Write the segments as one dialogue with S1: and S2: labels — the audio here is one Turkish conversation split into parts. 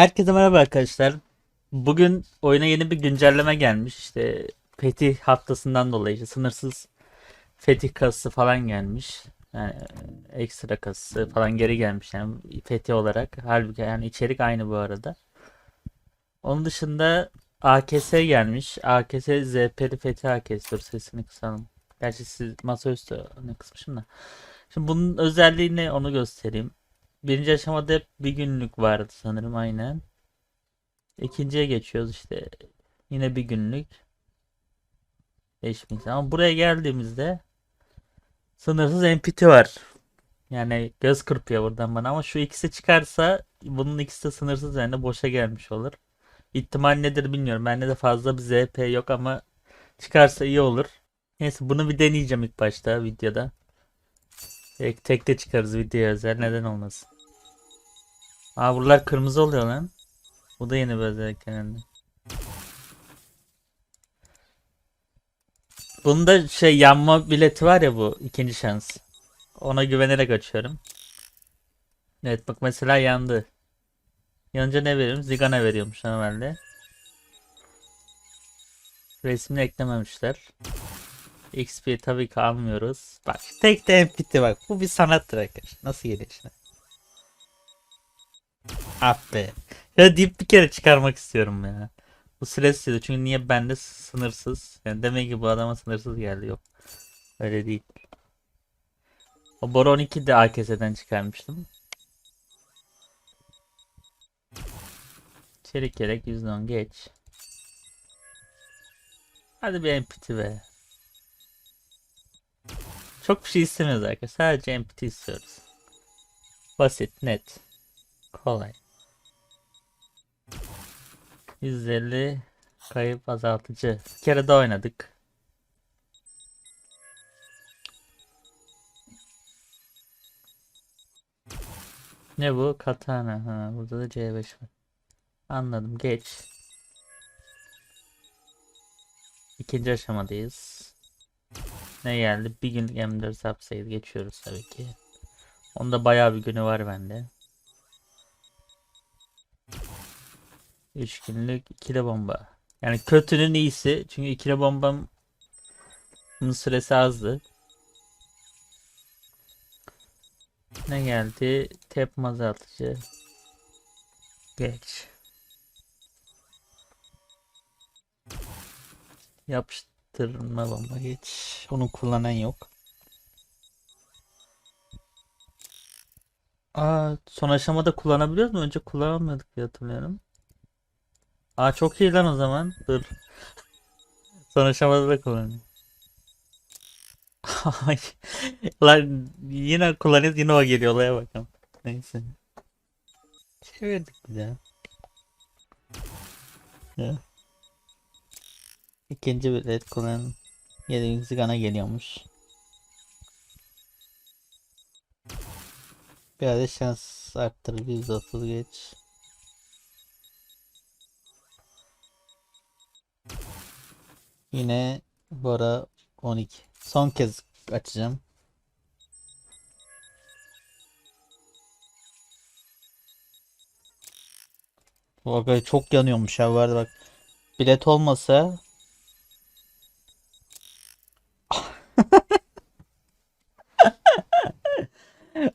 S1: Herkese merhaba arkadaşlar. Bugün oyuna yeni bir güncelleme gelmiş. İşte fetih haftasından dolayı işte sınırsız fetih kasası falan gelmiş. Yani ekstra kasası falan geri gelmiş yani fetih olarak. Halbuki yani içerik aynı bu arada. Onun dışında AKS gelmiş. AKS ZP'li fetih AKS. Dur sesini kısalım. Gerçi siz masaüstü ne kısmışım da. Şimdi bunun özelliği ne onu göstereyim. Birinci aşamada hep bir günlük vardı sanırım aynen. İkinciye geçiyoruz işte. Yine bir günlük. 5000 ama buraya geldiğimizde sınırsız MPT var. Yani göz kırpıyor buradan bana ama şu ikisi çıkarsa bunun ikisi de sınırsız yani boşa gelmiş olur. İhtimal nedir bilmiyorum. Bende de fazla bir ZP yok ama çıkarsa iyi olur. Neyse bunu bir deneyeceğim ilk başta videoda. Tek, tek de çıkarız videoya özel neden olmasın. Aa buralar kırmızı oluyor lan. Bu da yeni bir özellik herhalde. Bunda şey yanma bileti var ya bu ikinci şans. Ona güvenerek açıyorum. Evet bak mesela yandı. Yanınca ne veriyorum? Zigana veriyormuş normalde. Resmini eklememişler. XP tabii ki almıyoruz. Bak tek de MPT bak. Bu bir sanattır arkadaşlar. Nasıl geliyor işte. Ah be. Ya deyip bir kere çıkarmak istiyorum ya. Bu stresli çünkü niye bende sınırsız? Yani demek ki bu adama sınırsız geldi yok. Öyle değil. O Boron 2 de AKS'den çıkarmıştım. Çelik yelek %10 geç. Hadi bir MPT be. Çok bir şey istemiyoruz arkadaşlar. Sadece MPT istiyoruz. Basit, net, kolay. 150 kayıp azaltıcı. Bir kere de oynadık. Ne bu? Katana. Ha, burada da C5 var. Anladım. Geç. İkinci aşamadayız. Ne geldi? Bir günlük M4 yapsaydı geçiyoruz tabii ki. Onda bayağı bir günü var bende. 3 günlük ikili bomba. Yani kötünün iyisi. Çünkü ikili bombamın süresi azdı. Ne geldi? Tep azaltıcı. Geç. Yapıştırma bomba geç. Onu kullanan yok. Aa, son aşamada kullanabiliyoruz mu? Önce kullanamıyorduk diye hatırlıyorum. Aa çok iyi lan o zaman. Dur. Son aşamada da kullanayım. Ay, Lan yine kullanıyoruz yine o geliyor olaya bakalım. Neyse. Çevirdik bir daha. Ya. İkinci bir red kullan. Yedi zigana geliyormuş. Bir adet şans arttırır. %30 geç. Yine Bora 12. Son kez açacağım. Bak çok yanıyormuş ya vardı bak. Bilet olmasa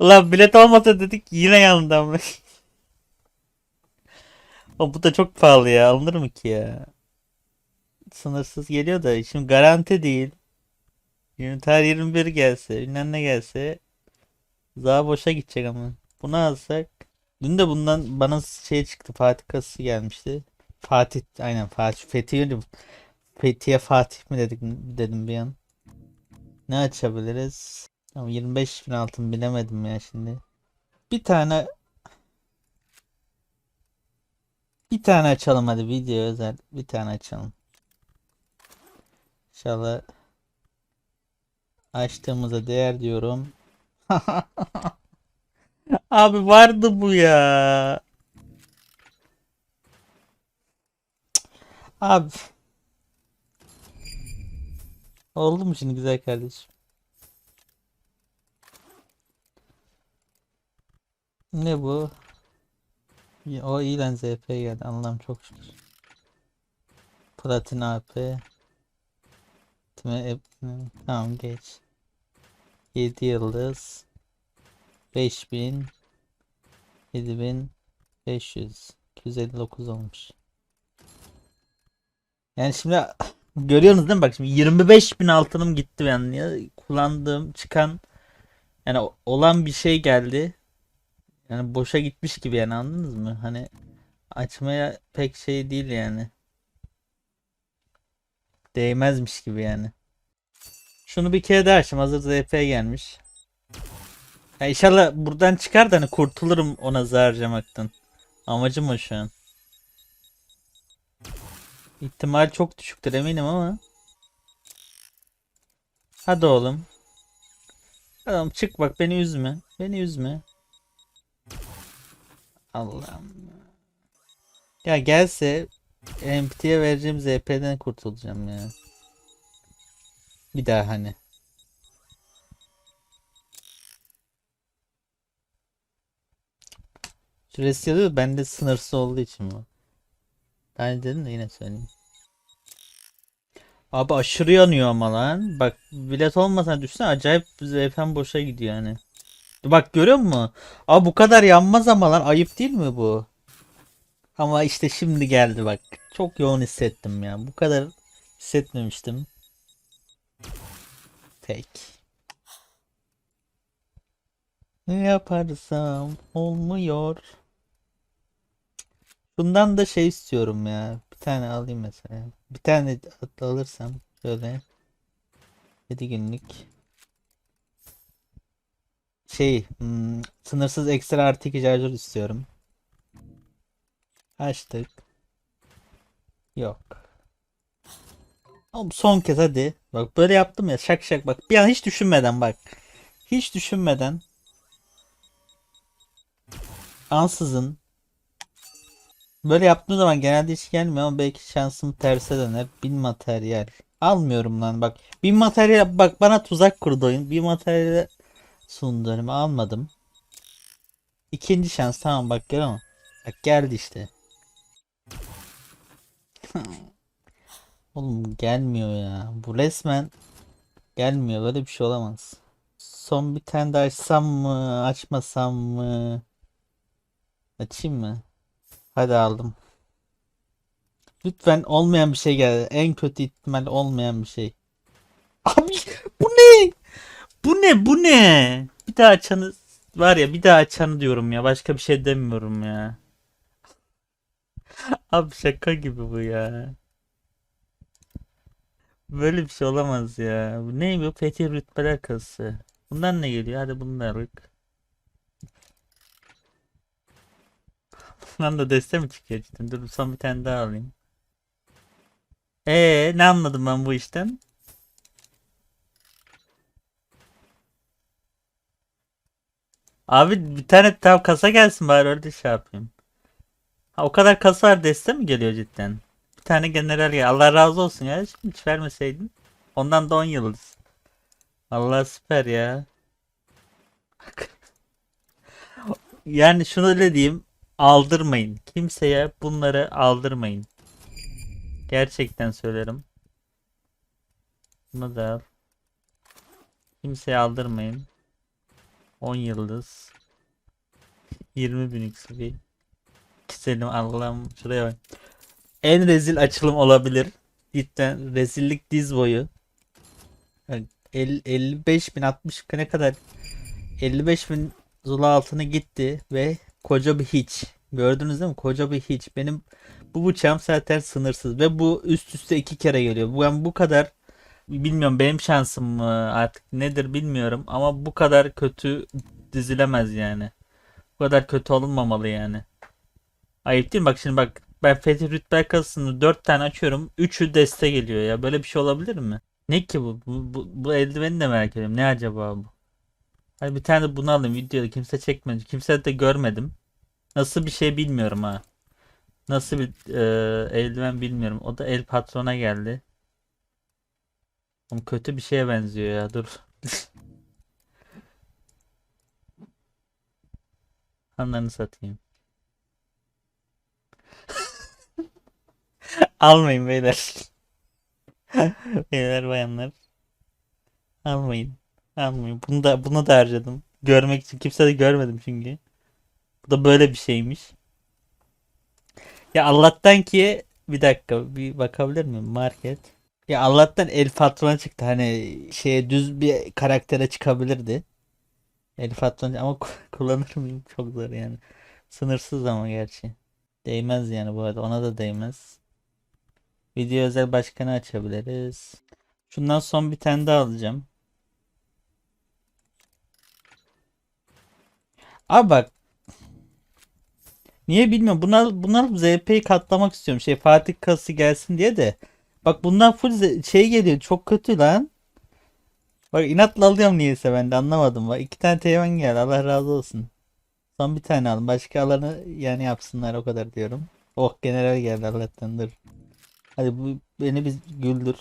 S1: Ulan bilet olmasa dedik yine yandı ama. O bu da çok pahalı ya. Alınır mı ki ya? Sınırsız geliyor da şimdi garanti değil. Üniter 21 gelse, bilmem ne gelse daha boşa gidecek ama. Bunu alsak dün de bundan bana şey çıktı Fatih kasası gelmişti. Fatih aynen Fatih Fethiye Fethiye Fatih mi dedik dedim bir an. Ne açabiliriz? Ama 25 bin altın bilemedim ya şimdi. Bir tane bir tane açalım hadi video özel bir tane açalım. İnşallah açtığımıza değer diyorum. Abi vardı bu ya. Abi. Oldu mu şimdi güzel kardeşim? Ne bu? O iyi lan ZP geldi. Allah'ım çok şükür. Platin AP. Tamam geç. 7 yıldız. 5000 7500 259 olmuş. Yani şimdi görüyorsunuz değil mi? Bak şimdi 25 bin altınım gitti ben ya. Kullandığım çıkan yani olan bir şey geldi. Yani boşa gitmiş gibi yani anladınız mı? Hani açmaya pek şey değil yani. Değmezmiş gibi yani. Şunu bir kere daha açayım. Hazır ZP gelmiş. Ya inşallah buradan çıkar da hani kurtulurum ona zar harcamaktan. Amacım o şu an. İhtimal çok düşüktür eminim ama. Hadi oğlum. Adam çık bak beni üzme. Beni üzme. Allah'ım. Ya gelse MPT'ye vereceğim ZP'den kurtulacağım ya. Bir daha hani. Süresi yazıyor bende sınırsız olduğu için bu. Ben dedim de yine söyleyeyim. Abi aşırı yanıyor ama lan. Bak bilet olmasa düşünsene acayip ZP'm boşa gidiyor yani. Bak görüyor musun? Abi bu kadar yanmaz ama lan ayıp değil mi bu? Ama işte şimdi geldi bak. Çok yoğun hissettim ya. Bu kadar hissetmemiştim. Tek. Ne yaparsam olmuyor. Bundan da şey istiyorum ya. Bir tane alayım mesela. Bir tane alırsam şöyle 7 günlük şey hmm, sınırsız ekstra artı 2 şarjör istiyorum. Açtık. Yok. Oğlum son kez hadi. Bak böyle yaptım ya şak şak bak. Bir an hiç düşünmeden bak. Hiç düşünmeden. Ansızın. Böyle yaptığım zaman genelde hiç gelmiyor ama belki şansım terse döner. Bin materyal. Almıyorum lan bak. Bin materyal bak bana tuzak kurdu oyun. Bin materyal sundu önüme almadım. İkinci şans tamam bak gel ama. Bak geldi işte. Oğlum gelmiyor ya. Bu resmen gelmiyor. Böyle bir şey olamaz. Son bir tane daha açsam mı? Açmasam mı? Açayım mı? Hadi aldım. Lütfen olmayan bir şey geldi. En kötü ihtimal olmayan bir şey. Abi bu ne? Bu ne? Bu ne? Bir daha açanı var ya bir daha açanı diyorum ya. Başka bir şey demiyorum ya. Abi şaka gibi bu ya. Böyle bir şey olamaz ya. Bu ne bu? Fethi rütbeler kası. Bundan ne geliyor? Hadi bunlarlık. Bundan da deste mi çıkıyor cidden? Dur son bir tane daha alayım. Ee, ne anladım ben bu işten? Abi bir tane tam kasa gelsin bari öyle şey yapayım. Ha, o kadar kasa var deste mi geliyor cidden? Bir tane general gel. Allah razı olsun ya. Hiç vermeseydin. Ondan da 10 yıldız. Allah süper ya. Yani şunu öyle diyeyim. Aldırmayın. Kimseye bunları aldırmayın. Gerçekten söylerim. Bunu da al. Kimseye aldırmayın. 10 yıldız. 20 bin XP. Güzelim Allah'ım şuraya bak. En rezil açılım olabilir. Cidden rezillik diz boyu. Yani el- 55 bin 60 ne kadar 55 bin Zula altını gitti ve koca bir hiç. Gördünüz değil mi? Koca bir hiç. Benim bu bıçağım zaten sınırsız ve bu üst üste iki kere geliyor. Ben bu kadar bilmiyorum benim şansım mı artık nedir bilmiyorum ama bu kadar kötü dizilemez yani. Bu kadar kötü olunmamalı yani. Ayıp değil mi? Bak şimdi bak ben Fethi Rütbel kasasını 4 tane açıyorum. 3'ü deste geliyor ya. Böyle bir şey olabilir mi? Ne ki bu? Bu, bu, bu eldiveni de merak ediyorum. Ne acaba bu? Hadi bir tane de bunu alayım. Videoda kimse çekmedi. Kimse de görmedim. Nasıl bir şey bilmiyorum ha. Nasıl bir e, eldiven bilmiyorum. O da el patrona geldi. Oğlum kötü bir şeye benziyor ya dur. Anlarını satayım. Almayın beyler. beyler bayanlar. Almayın. Almayın. Bunu da, bunu da harcadım. Görmek için. Kimse de görmedim çünkü. Bu da böyle bir şeymiş. Ya Allah'tan ki bir dakika bir bakabilir miyim? Market. Ya Allah'tan el patrona çıktı. Hani şeye düz bir karaktere çıkabilirdi. El patron ama ku- kullanır mıyım? Çok zor yani. Sınırsız ama gerçi. Değmez yani bu arada. Ona da değmez. Video özel başkanı açabiliriz. Şundan son bir tane daha alacağım. Abi bak. Niye bilmiyorum. Bunlar bunlar ZP'yi katlamak istiyorum. Şey Fatih kası gelsin diye de. Bak bundan full şey geliyor. Çok kötü lan. Bak inatla alıyorum niyeyse ben de anlamadım. Bak iki tane Teğmen geldi. Allah razı olsun. Son bir tane alın. Başka alanı yani yapsınlar o kadar diyorum. Oh general geldi Allah'tan dur. Hadi bu beni bir güldür.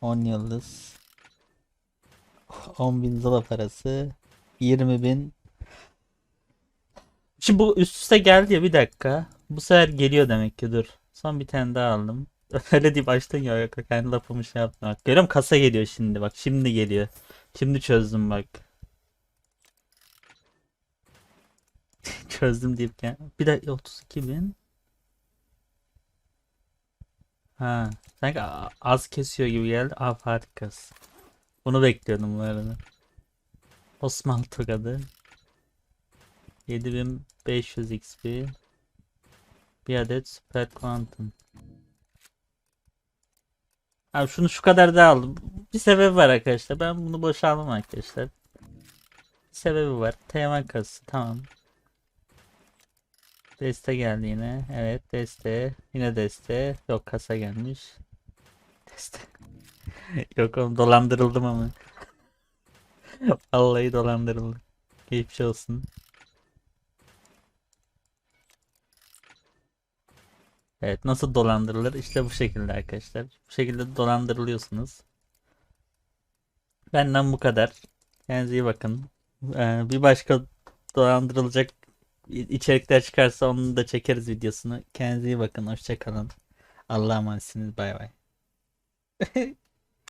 S1: 10 yıldız. 10 bin zola parası. 20 bin. Şimdi bu üst üste geldi ya bir dakika. Bu sefer geliyor demek ki dur. Son bir tane daha aldım. Öyle deyip açtın ya yok kendi lafımı şey yaptım. Bak görüyorum kasa geliyor şimdi bak şimdi geliyor. Şimdi çözdüm bak. Çözdüm deyip. Bir de 32 bin. Ha, sanki az kesiyor gibi geldi. Aa Fatih. Bunu bekliyordum bu arada. Osmanlı tokadı. 7500 XP. Bir adet Super Quantum. Abi şunu şu kadar da aldım. Bir sebebi var arkadaşlar. Ben bunu boşa almam arkadaşlar. Bir sebebi var. Teğmen kasası tamam. Deste geldi yine. Evet deste. Yine deste. Yok kasa gelmiş. Deste. Yok oğlum dolandırıldım ama. Vallahi dolandırıldım. Geçmiş olsun. Evet nasıl dolandırılır? İşte bu şekilde arkadaşlar. Bu şekilde dolandırılıyorsunuz. Benden bu kadar. Kendinize iyi bakın. Ee, bir başka dolandırılacak içerikler çıkarsa onu da çekeriz videosunu. Kendinize iyi bakın. Hoşça kalın. Allah'a emanetsiniz. Bay bay.